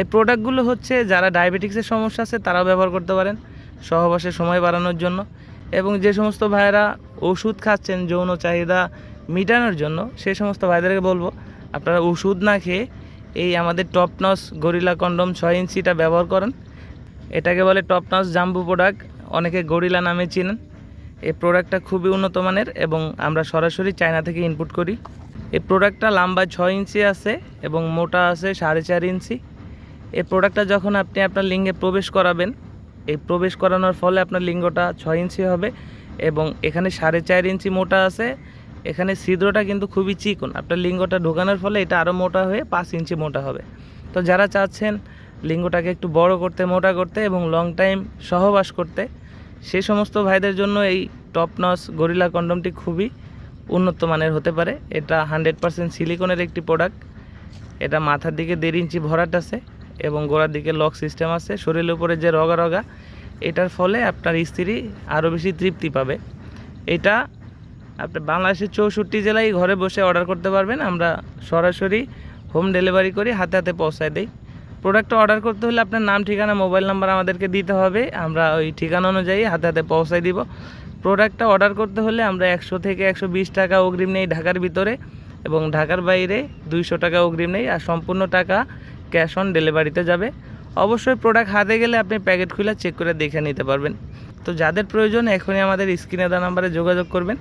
এই প্রোডাক্টগুলো হচ্ছে যারা ডায়াবেটিক্সের সমস্যা আছে, তারাও ব্যবহার করতে পারেন। সহবাসের সময় বাড়ানোর জন্য। এবং যে সমস্ত ভাইয়েরা ওষুধ খাচ্ছেন, যৌন চাহিদা মিটানোর জন্য সেই সমস্ত ভাইদেরকে বলব, আপনারা ওষুধ না খেয়ে এই আমাদের টপনস গরিলা কন্ডম ছয় ইঞ্চিটা ব্যবহার করেন। এটাকে বলে টপনস জাম্বু প্রোডাক্ট অনেকে গরিলা নামে চিনেন। এই প্রোডাক্টটা খুবই উন্নত মানের এবং আমরা সরাসরি চায়না থেকে ইনপুট করি। এই প্রোডাক্টটা লম্বা ছয় ইঞ্চি আছে এবং মোটা আছে সাড়ে চার ইঞ্চি এই প্রোডাক্টটা যখন আপনি আপনার লিঙ্গে প্রবেশ করাবেন, এই প্রবেশ করানোর ফলে আপনার লিঙ্গটা ছয় ইঞ্চি হবে এবং এখানে সাড়ে চার ইঞ্চি মোটা আছে। এখানে ছিদ্রটা কিন্তু খুবই চিকন। আপনার লিঙ্গটা ঢোকানোর ফলে এটা আরও মোটা হয়ে পাঁচ ইঞ্চি মোটা হবে। তো যারা চাচ্ছেন লিঙ্গটাকে একটু বড় করতে, মোটা করতে এবং লং টাইম সহবাস করতে সেই সমস্ত ভাইদের জন্য এই টপনস গরিলা কন্ডমটি খুবই উন্নত মানের হতে পারে। এটা হান্ড্রেড পারসেন্ট সিলিকনের একটি প্রোডাক্ট এটা মাথার দিকে দেড় ইঞ্চি ভরাট আছে। এবং গোড়ার দিকে লক সিস্টেম আছে। শরীরের উপরে যে রগা রগা, এটার ফলে আপনার স্ত্রী আরও বেশি তৃপ্তি পাবে। এটা আপনি বাংলাদেশের চৌষট্টি জেলায় ঘরে বসে অর্ডার করতে পারবেন। আমরা সরাসরি হোম ডেলিভারি করি, হাতে হাতে পৌঁছায় দিই। প্রোডাক্টটা অর্ডার করতে হলে আপনার নাম, ঠিকানা মোবাইল নাম্বার আমাদেরকে দিতে হবে। আমরা ওই ঠিকানা অনুযায়ী হাতে হাতে পৌঁছায় দিব। প্রোডাক্টটা অর্ডার করতে হলে আমরা একশো থেকে একশো বিশ টাকা অগ্রিম নেই ঢাকার ভিতরে এবং ঢাকার বাইরে দুইশো টাকা অগ্রিম নেই। আর সম্পূর্ণ টাকা ক্যাশ অন ডেলিভারিতে যাবে। অবশ্যই প্রোডাক্ট হাতে গেলে আপনি প্যাকেট খুলে চেক করে দেখে নিতে পারবেন। তো যাদের প্রয়োজন এখনই আমাদের স্ক্রিনে দেওয়া নাম্বারে যোগাযোগ করবেন।